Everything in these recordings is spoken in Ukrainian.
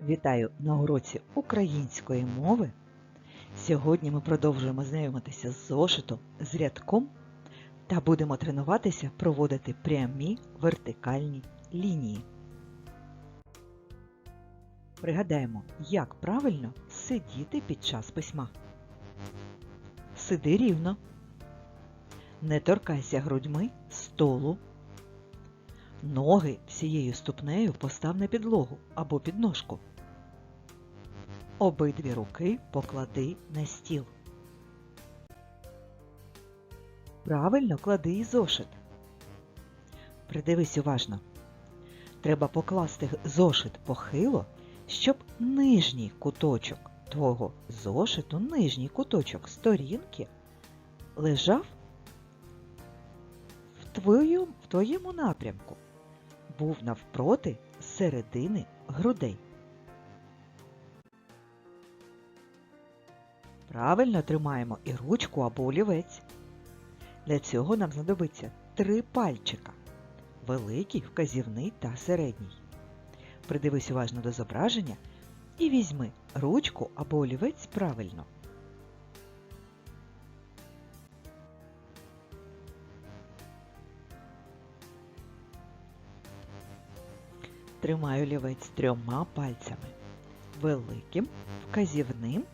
Вітаю на уроці української мови. Сьогодні ми продовжуємо знайомитися з зошитом, з рядком та будемо тренуватися проводити прямі вертикальні лінії. Пригадаємо, як правильно сидіти під час письма. Сиди рівно. Не торкайся грудьми столу. Ноги всією ступнею постав на підлогу або підножку. Обидві руки поклади на стіл. Правильно клади і зошит. Придивись уважно. Треба покласти зошит похило, щоб нижній куточок твого зошиту, нижній куточок сторінки лежав в твоєму, напрямку був навпроти середини грудей. Правильно тримаємо і ручку або олівець. Для цього нам знадобиться три пальчика великий, вказівний та середній. Придивись уважно до зображення і візьми ручку або олівець правильно. Тримаю олівець трьома пальцями великим, вказівним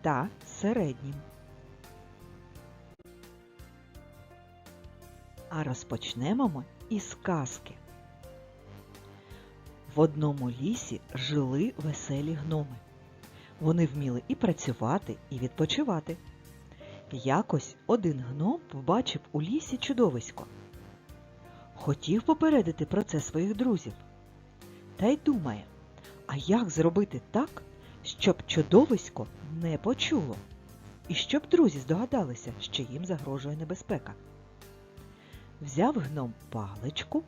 та середнім. А розпочнемо ми із казки. В одному лісі жили веселі гноми. Вони вміли і працювати, і відпочивати. Якось один гном побачив у лісі чудовисько. Хотів попередити про це своїх друзів. Та й думає, а як зробити так, щоб чудовисько не почуло, і щоб друзі здогадалися, що їм загрожує небезпека. Взяв гном паличку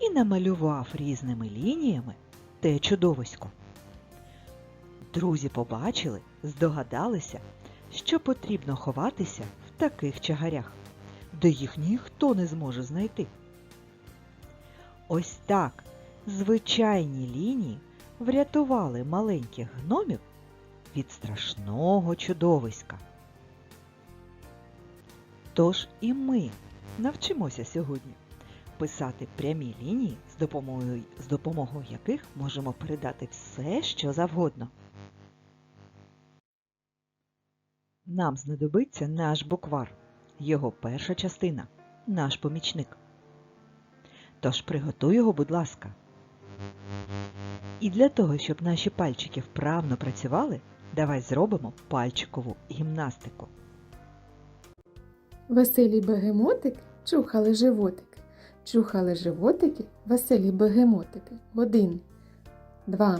і намалював різними лініями те чудовисько. Друзі побачили, здогадалися, що потрібно ховатися в таких чагарях, де їх ніхто не зможе знайти. Ось так звичайні лінії врятували маленьких гномів від страшного чудовиська. Тож і ми навчимося сьогодні писати прямі лінії, з допомогою, з допомогою яких можемо передати все, що завгодно. Нам знадобиться наш буквар, його перша частина, наш помічник. Тож приготуй його, будь ласка. І для того, щоб наші пальчики вправно працювали, давай зробимо пальчикову гімнастику. Веселі бегемотики чухали животики. Чухали животики, веселі бегемотики. Один, два,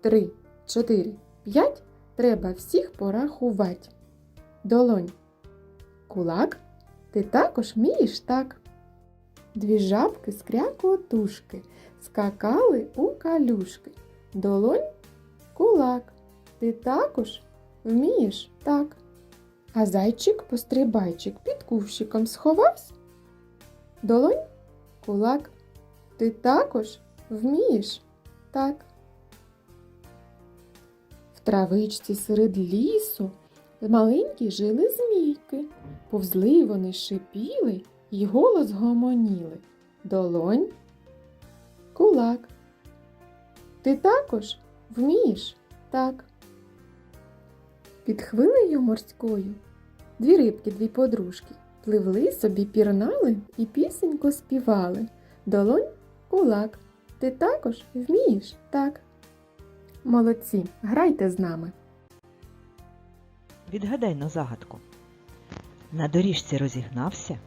три, чотири, п'ять. Треба всіх порахувати. Долонь. Кулак. Ти також вмієш так. Дві жабки з крякотушки скакали у калюшки. Долонь. Кулак. Ти також вмієш так. А зайчик-пострибайчик під кущиком сховався. Долонь, кулак, ти також вмієш так. В травичці серед лісу маленькі жили змійки. Повзли вони шипіли й голос гомоніли. Долонь, кулак. Ти також вмієш так. Під хвилею морською дві рибки, дві подружки, пливли собі, пірнали і пісенько співали. Долонь, кулак, ти також вмієш так. Молодці, грайте з нами. Відгадай на загадку. На доріжці розігнався,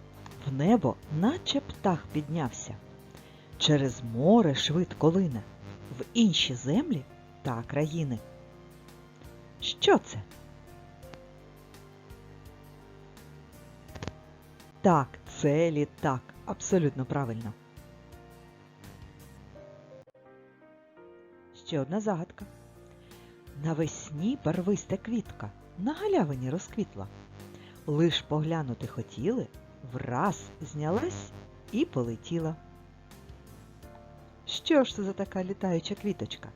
в небо, наче птах піднявся. Через море швидко лине, в інші землі та країни. Що це? Так, це літак. Абсолютно правильно. Ще одна загадка. Навесні барвиста квітка на галявині розквітла. Лиш поглянути хотіли, враз знялась і полетіла. Що ж це за така літаюча квіточка?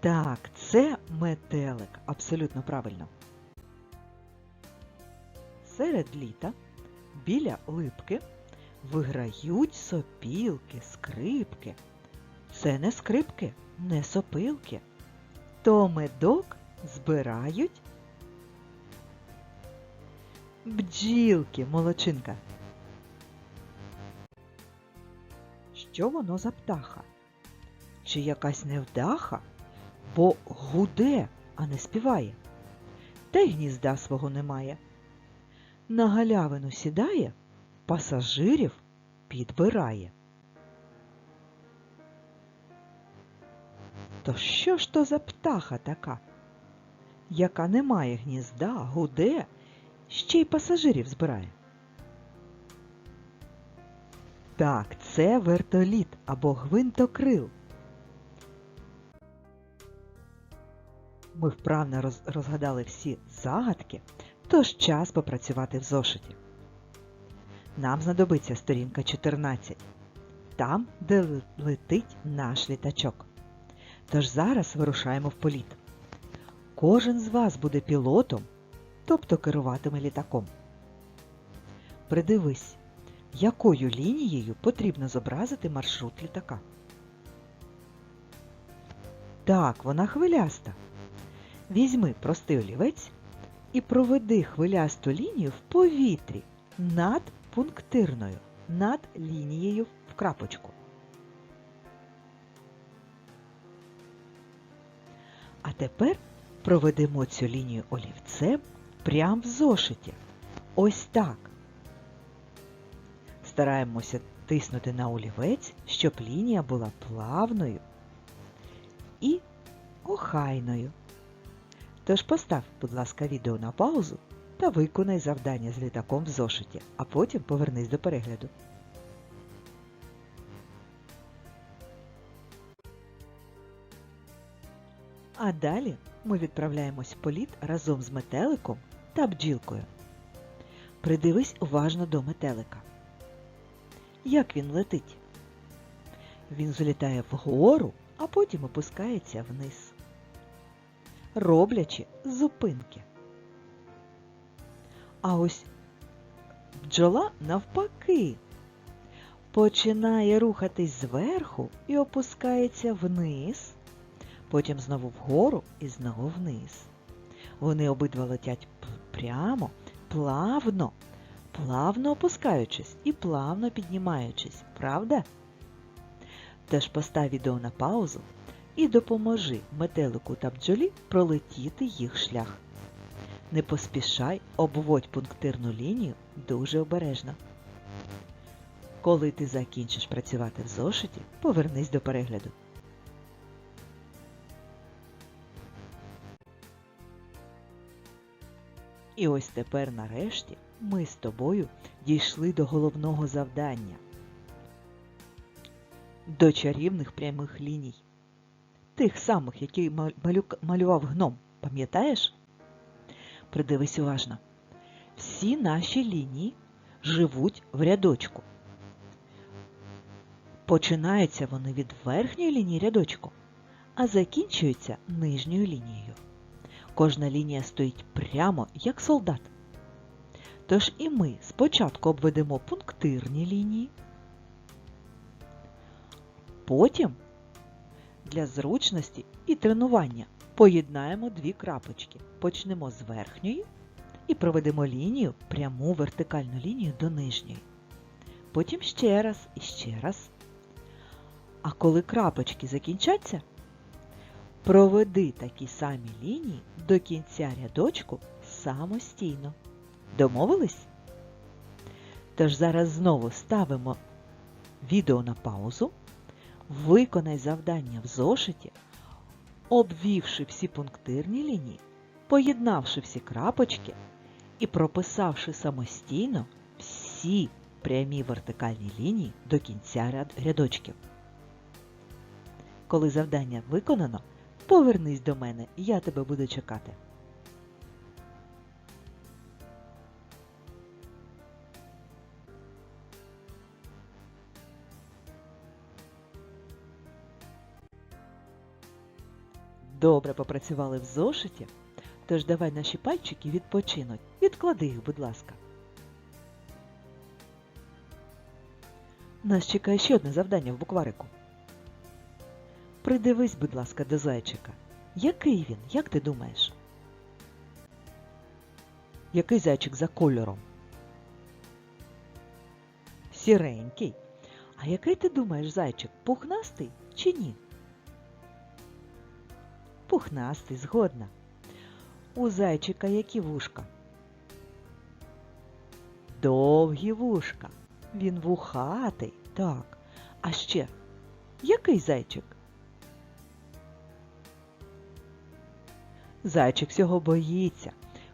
Так, це метелик. Абсолютно правильно. Серед літа біля липки виграють сопілки, скрипки. Це не скрипки, не сопилки. То медок збирають бджілки, молочинка. Що воно за птаха? Чи якась невдаха? Бо гуде, а не співає. Та й гнізда свого немає. На галявину сідає, пасажирів підбирає. То що ж то за птаха така, яка не має гнізда, гуде, ще й пасажирів збирає? Так, це вертоліт або гвинтокрил. Ми вправно роз- розгадали всі загадки, тож час попрацювати в зошиті. Нам знадобиться сторінка 14, там, де летить наш літачок. Тож зараз вирушаємо в політ. Кожен з вас буде пілотом, тобто керуватиме літаком. Придивись, якою лінією потрібно зобразити маршрут літака. Так, вона хвиляста. Візьми простий олівець і проведи хвилясту лінію в повітрі над пунктирною, над лінією в крапочку. А тепер проведемо цю лінію олівцем прямо в зошиті. Ось так. Стараємося тиснути на олівець, щоб лінія була плавною і охайною. Тож постав, будь ласка, відео на паузу та виконай завдання з літаком в зошиті, а потім повернись до перегляду. А далі ми відправляємось в політ разом з метеликом та бджілкою. Придивись уважно до метелика. Як він летить? Він злітає вгору, а потім опускається вниз, роблячи зупинки. А ось бджола навпаки починає рухатись зверху і опускається вниз, потім знову вгору і знову вниз. Вони обидва летять прямо, плавно, плавно опускаючись і плавно піднімаючись, правда? Тож постав відео на паузу і допоможи метелику та бджолі пролетіти їх шлях. Не поспішай, обводь пунктирну лінію дуже обережно. Коли ти закінчиш працювати в зошиті, повернись до перегляду. І ось тепер нарешті ми з тобою дійшли до головного завдання. До чарівних прямих ліній. Тих самих, які малював гном, пам'ятаєш? Придивись уважно. Всі наші лінії живуть в рядочку. Починаються вони від верхньої лінії рядочку, а закінчуються нижньою лінією. Кожна лінія стоїть прямо, як солдат. Тож і ми спочатку обведемо пунктирні лінії, потім для зручності і тренування поєднаємо дві крапочки. Почнемо з верхньої і проведемо лінію, пряму вертикальну лінію до нижньої. Потім ще раз і ще раз. А коли крапочки закінчаться, проведи такі самі лінії до кінця рядочку самостійно. Домовились? Тож зараз знову ставимо відео на паузу, виконай завдання в зошиті, обвівши всі пунктирні лінії, поєднавши всі крапочки і прописавши самостійно всі прямі вертикальні лінії до кінця ряд- рядочків. Коли завдання виконано, повернись до мене, я тебе буду чекати. Добре попрацювали в зошиті, тож давай наші пальчики відпочинуть. Відклади їх, будь ласка. Нас чекає ще одне завдання в букварику. Придивись, будь ласка, до зайчика. Який він, як ти думаєш? Який зайчик за кольором? Сіренький. А який ти думаєш зайчик? Пухнастий чи ні? Пухнастий, згодна. У зайчика які вушка? Довгі вушка. Він вухатий, так. А ще який зайчик? Зайчик всього боїться.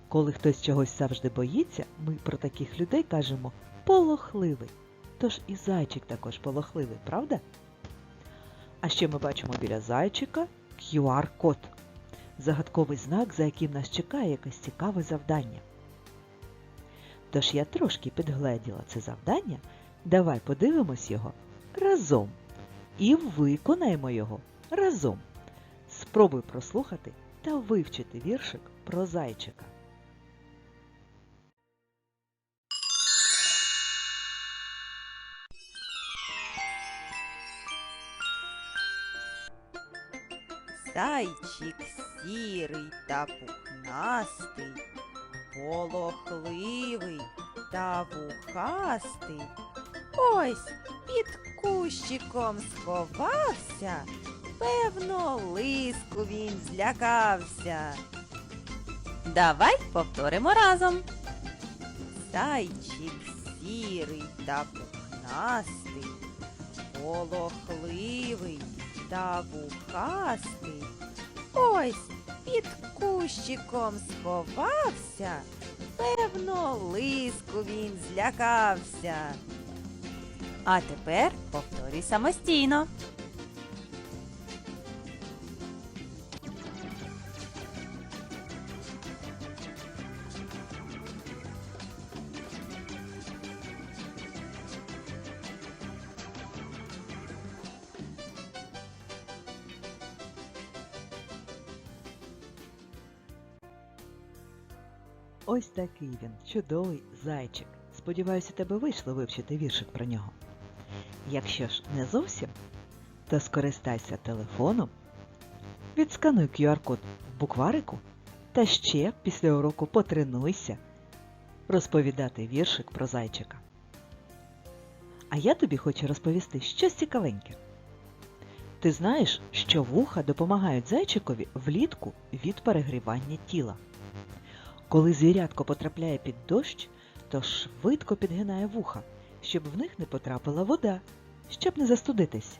Коли хтось чогось завжди боїться, ми про таких людей кажемо полохливий. Тож і зайчик також полохливий, правда? А ще ми бачимо біля зайчика QR-код. Загадковий знак, за яким нас чекає якесь цікаве завдання. Тож я трошки підгледіла це завдання. Давай подивимось його разом і виконаємо його разом. Спробуй прослухати та вивчити віршик про зайчика. Зайчик сірий та пухнастий, полохливий та вухастий. Ось під кущиком сховався, певно, лиску він злякався. Давай повторимо разом. Зайчик сірий та пухнастий, полохливий та вухастий. Ось під кущиком сховався, певно, лиску він злякався. А тепер повторюй самостійно. Ось такий він, чудовий зайчик. Сподіваюся, тебе вийшло вивчити віршик про нього. Якщо ж не зовсім, то скористайся телефоном, відскануй QR-код в букварику та ще після уроку потренуйся розповідати віршик про зайчика. А я тобі хочу розповісти щось цікавеньке. Ти знаєш, що вуха допомагають зайчикові влітку від перегрівання тіла. Коли звірятко потрапляє під дощ, то швидко підгинає вуха, щоб в них не потрапила вода, щоб не застудитись.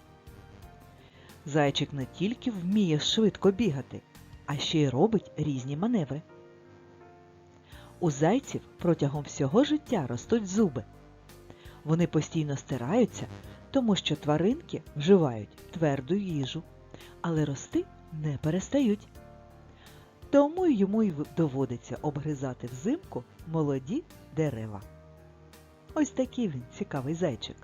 Зайчик не тільки вміє швидко бігати, а ще й робить різні маневри. У зайців протягом всього життя ростуть зуби. Вони постійно стираються, тому що тваринки вживають тверду їжу, але рости не перестають. Тому йому й доводиться обгризати взимку молоді дерева. Ось такий він цікавий зайчик.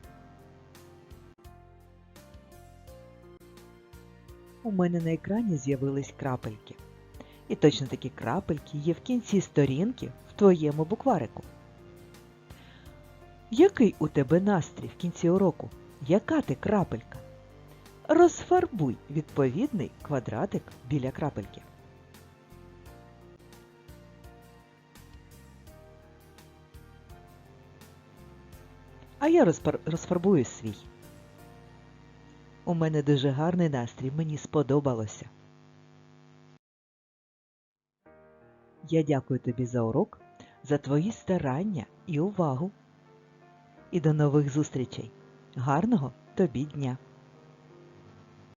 У мене на екрані з'явились крапельки. І точно такі крапельки є в кінці сторінки в твоєму букварику. Який у тебе настрій в кінці уроку? Яка ти крапелька? Розфарбуй відповідний квадратик біля крапельки. А я розфарбую свій. У мене дуже гарний настрій, мені сподобалося. Я дякую тобі за урок, за твої старання і увагу. І до нових зустрічей. Гарного тобі дня!